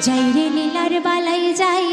যাই রে লীলার বালাই যাই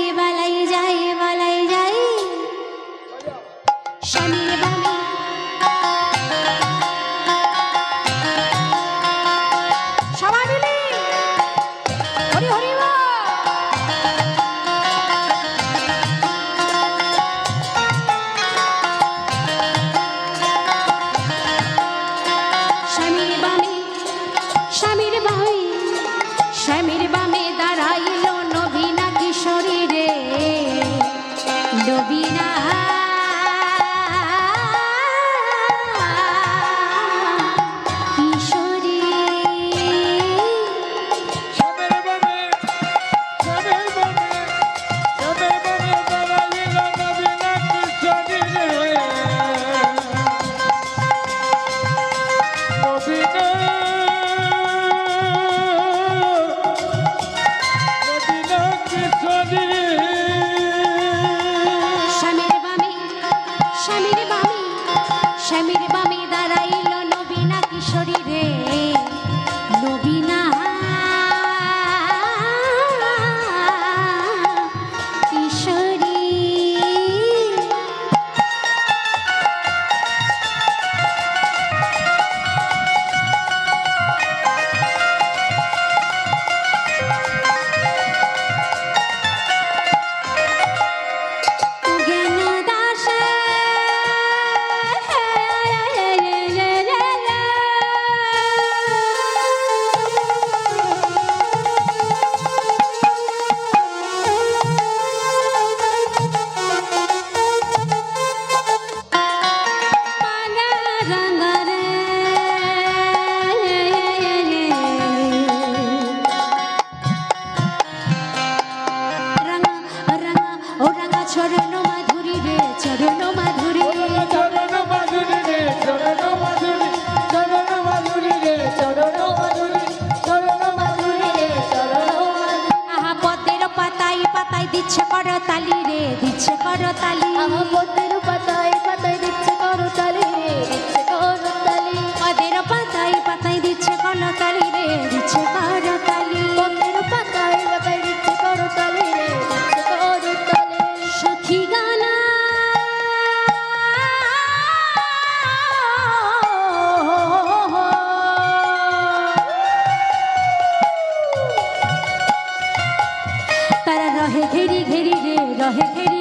저를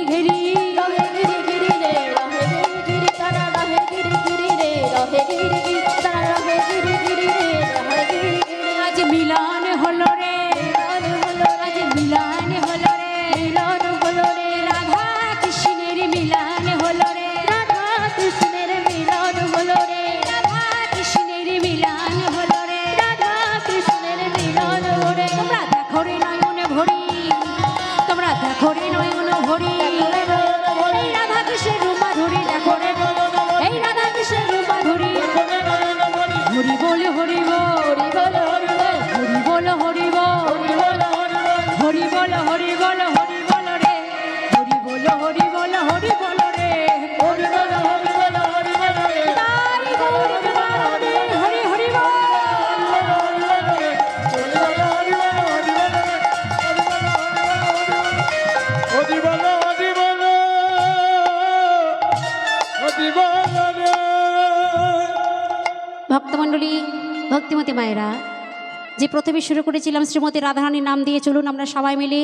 ঘেরি যে প্রথমে শুরু করেছিলাম শ্রীমতী রাধারানীর নাম দিয়ে চলুন আমরা সবাই মিলে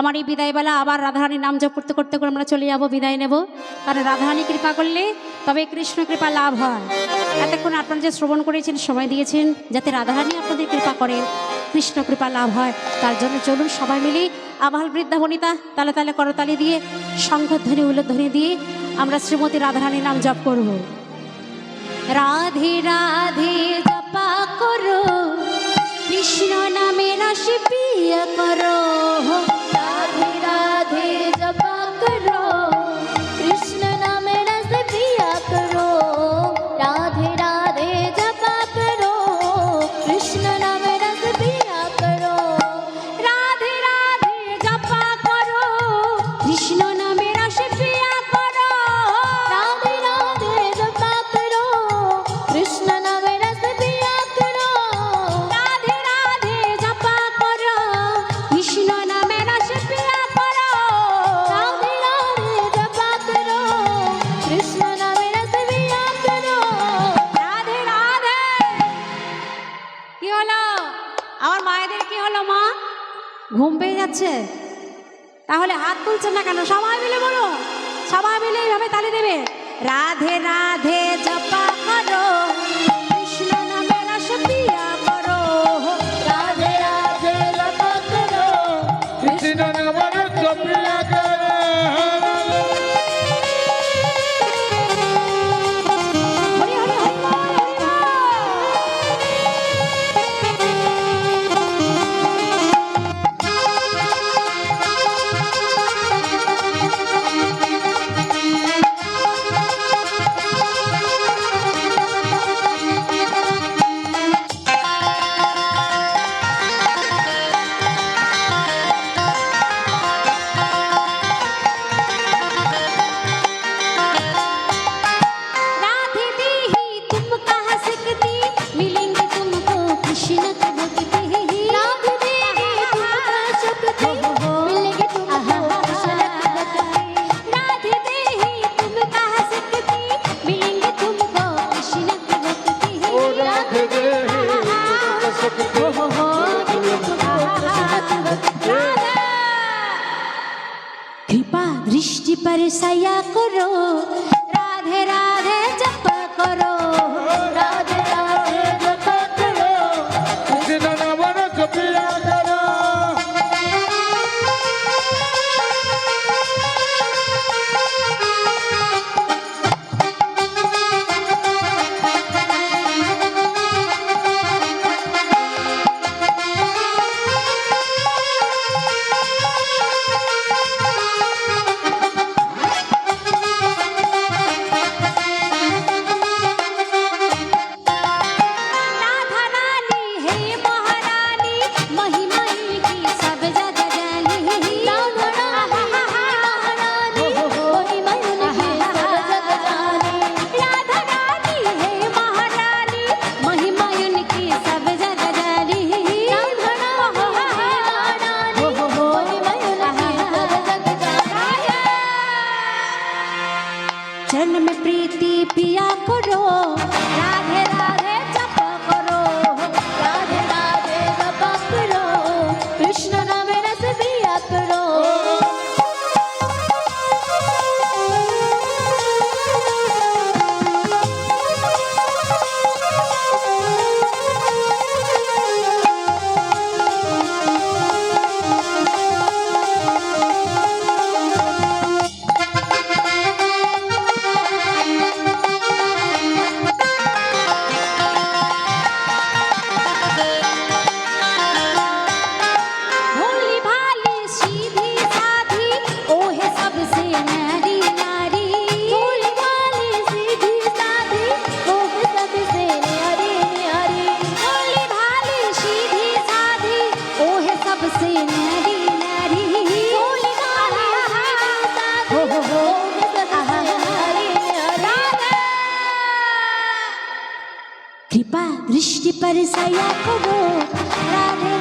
আমার এই বিদায়বেলা আবার রাধারানীর নাম জপ করতে করতে করে আমরা চলে যাব, বিদায় নেব। কারণ রাধারানী কৃপা করলে তবে কৃষ্ণ কৃপা লাভ হয়। এতক্ষণ আপনারা যে শ্রবণ করেছেন, সময় দিয়েছেন, যাতে রাধারানী আপনাদের কৃপা করেন কৃষ্ণ কৃপা লাভ হয়। তার জন্য চলুন সবাই মিলে আবাল বৃদ্ধা বনিতা তালে তালে করতালি দিয়ে, শঙ্খধ্বনি উল্লধ্বনি দিয়ে আমরা শ্রীমতী রাধারানীর নাম জপ করব। রাধে রাধে, জপা করো। কৃষ্ণ নামে রাশি প্রিয় কর। তাহলে হাত তুলছেন না কেন? সবাই মিলে বলো সবাই মিলে এইভাবে তালি দেবে। রাধে রাধে बरसैया करो राधे राधे जप करो বৃষ্টি পর সায়া খবো রাধে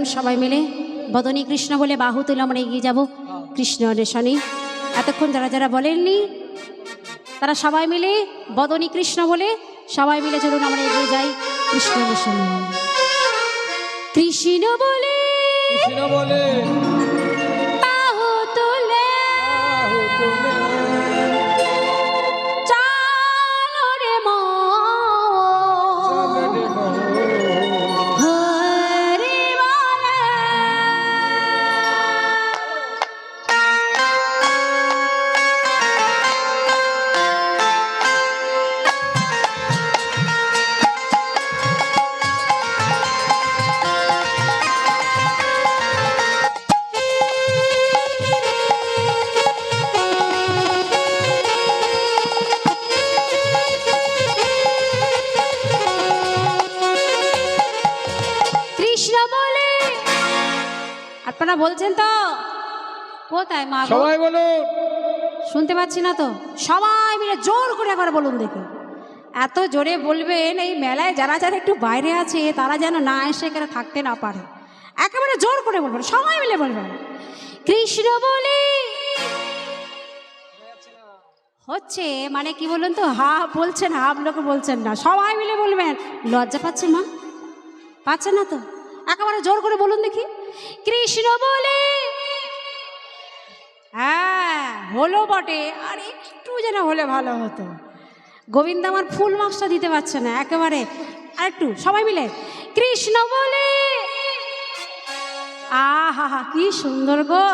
চলুন সবাই মিলে বদনী কৃষ্ণ বলে বাহু তুলে আমরা এগিয়ে যাব কৃষ্ণ অন্বেষণী এতক্ষণ যারা যারা বলেননি তারা সবাই মিলে বদনী কৃষ্ণ বলে সবাই মিলে চলুন আমরা এগিয়ে যাই কৃষ্ণ অন্বেষণী কৃষ্ণ বলে কৃষ্ণ বলে বাহু তুলে। বাহু তুলে। আপনারা বলছেন তো? কোথায় মা? সবাই বলুন। শুনতে পাচ্ছি না তো? সবাই মিলে জোর করে একবার বলুন দেখি। এত জোরে বলবেন এই মেলায় যারা যারা একটু বাইরে আছে তারা যেন না এসে এখানে থাকতে না পারে। একেবারে জোর করে বলবেন সবাই মিলে বলবেন। কৃষ্ণ বলে। হচ্ছে মানে কি বলুন তো? হা বলছেন হাফ লোক বলছেন না। সবাই মিলে বলবেন। লজ্জা পাচ্ছে মা? পাচ্ছে না তো? একেবারে জোর করে বলুন দেখি। কৃষ্ণ বলে হ্যাঁ হলো বটে, আর একটু যেন হলে ভালো হতো। গোবিন্দ আমার ফুল মার্কসটা দিতে পারছে না, একেবারে। আর একটু, সবাই মিলে, কৃষ্ণ বলে, আহা, হা, কি সুন্দর গো।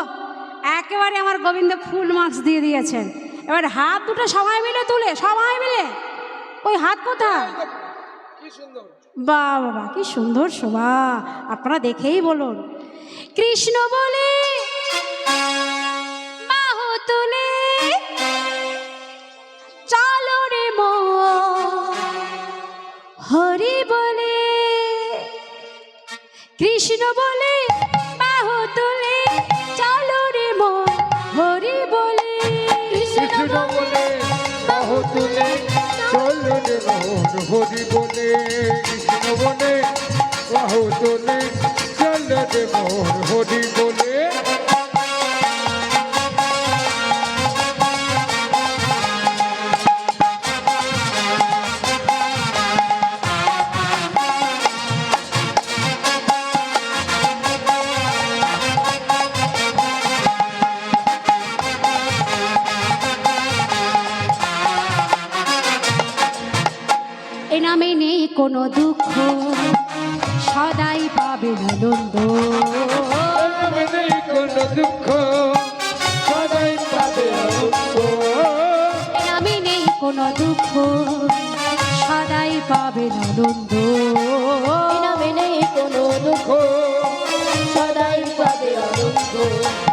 একেবারে আমার গোবিন্দ ফুল মার্কস দিয়ে দিয়েছেন। এবার হাত দুটো সবাই মিলে তুলে, সবাই মিলে। ওই হাত কোথায়? বা বাবা কি সুন্দর শোভা। আপনারা দেখেই বলুন। কৃষ্ণ বলে তুলে হরি বলে, কৃষ্ণ বলে হরি বলে কৃষ্ণ বলে বাহু তোলে চলো রে মোহন হরি সদাই পাবে আনন্দ এই নামে নেই কোনো দুঃখ। সদাই পাবে আনন্দ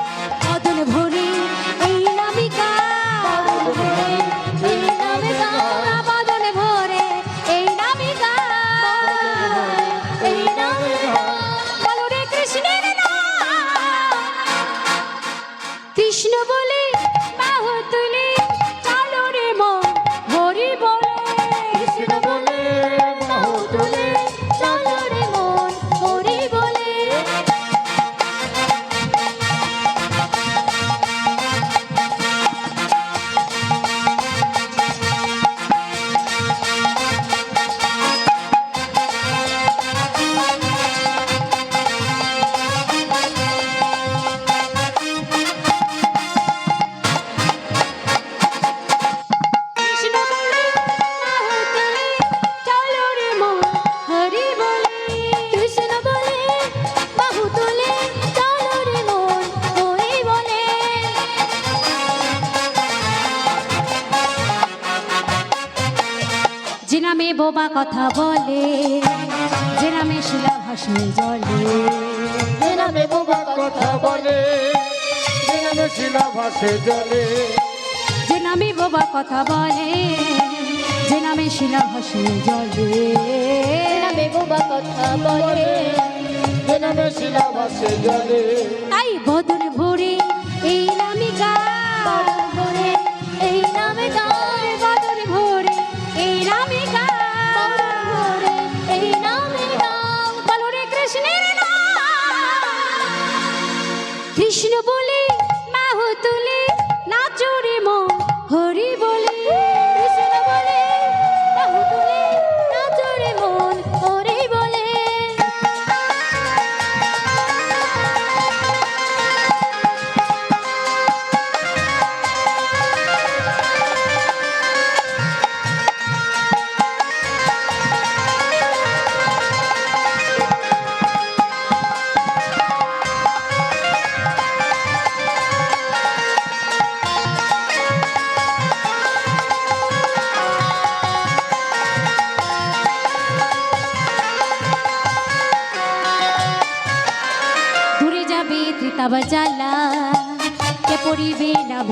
কথা বলে। যে নামে শিলা ভাসে জলে যে নামে বোবা কথা বলে। জেনে শিলা ভাসে জলে। যে নামে বোবা কথা বলে যে নামে শিলা ভাসে জলে। যে নামে বোবা কথা বলে যে নামে শিলা ভাসে জলে। তাই বদন ভরে এই নামে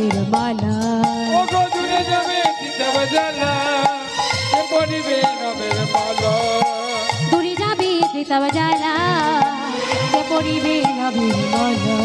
নামের মালা ও গো দূরে যাবে দিতাব জ্বালা কে পড়িবে নবের মালা দূরে যাবে ত্রিতাব জ্বালা কে পড়িবে নবীর মালা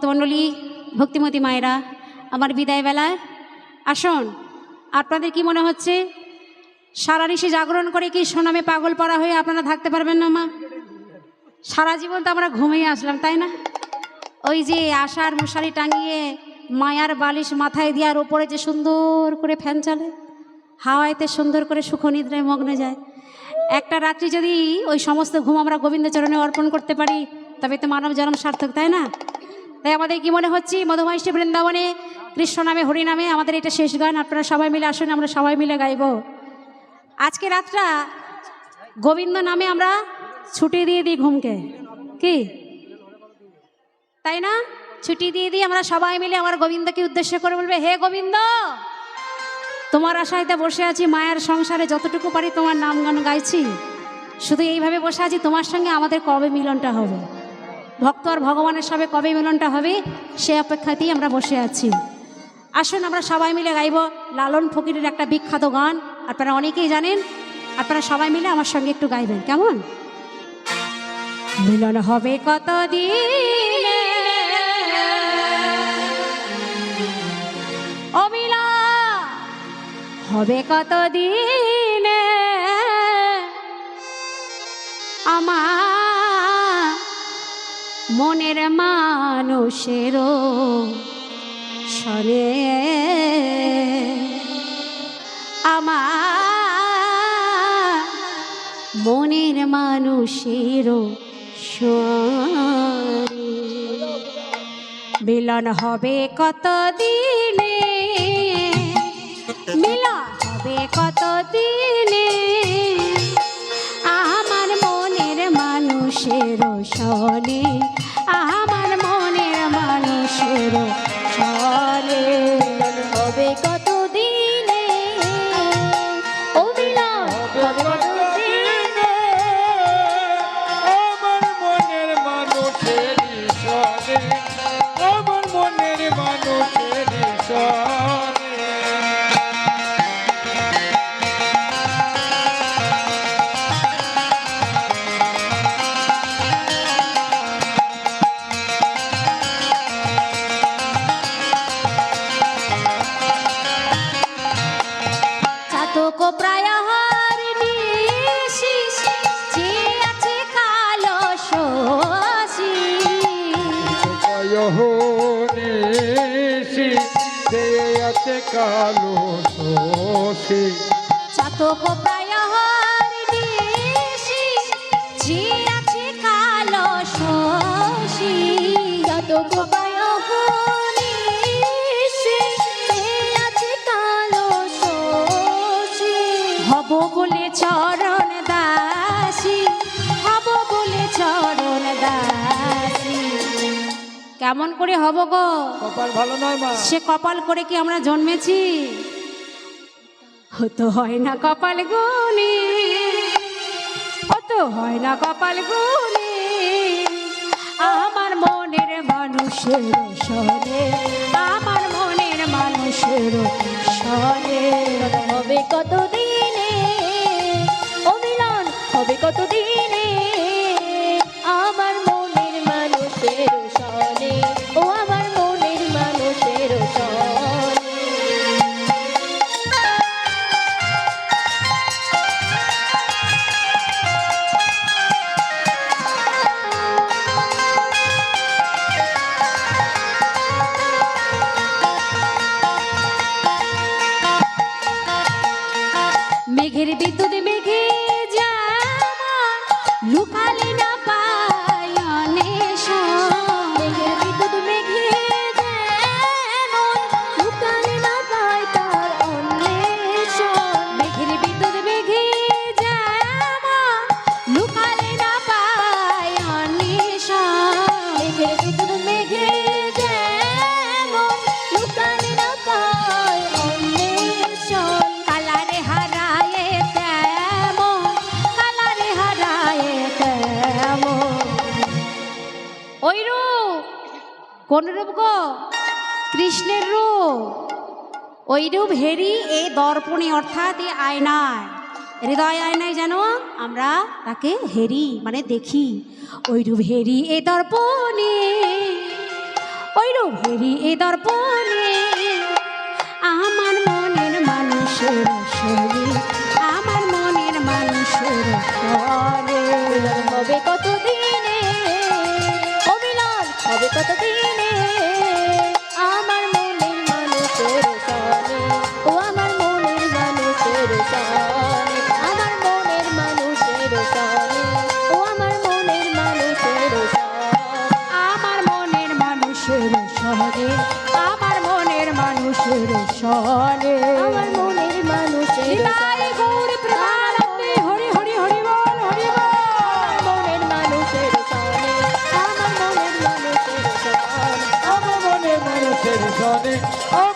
ভক্তমণ্ডলী ভক্তিমতী মায়েরা, আমার বিদায় বেলায় আসুন, আপনাদের কি মনে হচ্ছে? সারা ঋষি জাগরণ করে কি সোনামে পাগল পড়া হয়ে আপনারা থাকতে পারবেন না, মা? সারা জীবন তো আমরা ঘুমিয়ে আসলাম, তাই না? ওই যে আশার মশারি টাঙিয়ে মায়ার বালিশ মাথায় দেওয়ার ওপরে যে সুন্দর করে ফ্যান চলে হাওয়াইতে সুন্দর করে সুখ নিদ্রায় মগ্নে যায়। একটা রাত্রি যদি ওই সমস্ত ঘুম আমরা গোবিন্দচরণে অর্পণ করতে পারি, তবে তো মানব জন্ম সার্থক, তাই না? তাই আমাদের কি মনে হচ্ছে? মধুমাইষ্টি বৃন্দাবনে কৃষ্ণ নামে, হরি নামে আমাদের এটা শেষ গান। আপনারা সবাই মিলে আসুন, আমরা সবাই মিলে গাইব। আজকে রাতটা গোবিন্দ নামে আমরা ছুটি দিয়ে দিই ঘুমকে। কি? তাই না? ছুটি দিয়ে দিই আমরা সবাই মিলে আমার গোবিন্দকে উদ্দেশ্য করে বলবে, হে গোবিন্দ, তোমার আশাইতে বসে আছি, মায়ের সংসারে যতটুকু পারি তোমার নাম গান গাইছি। শুধু এইভাবে বসে আছি, তোমার সঙ্গে আমাদের কবে মিলনটা হবে? ভক্ত আর ভগবানের সবে কবে মিলনটা হবে, সে অপেক্ষাতেই আমরা বসে আছি। আসুন আমরা সবাই মিলে গাইব লালন ফকিরের একটা বিখ্যাত গান। আপনারা অনেকেই জানেন, আপনারা সবাই মিলে আমার সঙ্গে একটু গাইবেন, কেমন? মিলন হবে কত দিনে অমিলা, হবে কত দিনে আমার মনের মানুষেরও সরে আমার মনের মানুষেরও মিলন হবে কত দিনে? মিলন হবে কত দিনে? আমার মনের মানুষের সনে কালো শোষে চাতক কেমন করে হব গো? কপাল ভালো নয় মা। সে কপাল করে কি আমরা জন্মেছি? হতো হয় না কপাল গুনি হতো হয় না কপাল গুনি আমার মনের মানুষের সরে আমার মনের মানুষের সনে হবে কত আয়নায় হৃদয় আয়নায় যেন আমরা তাকে হেরি মানে দেখি। ওইরূপ হেরি এ দর্পণে ওইরূপ হেরি এ দর্পণে, আমার মনের মানুষের আমার মনের মানুষের কতদিনে অবিলাস হবে কতদিনে Oh.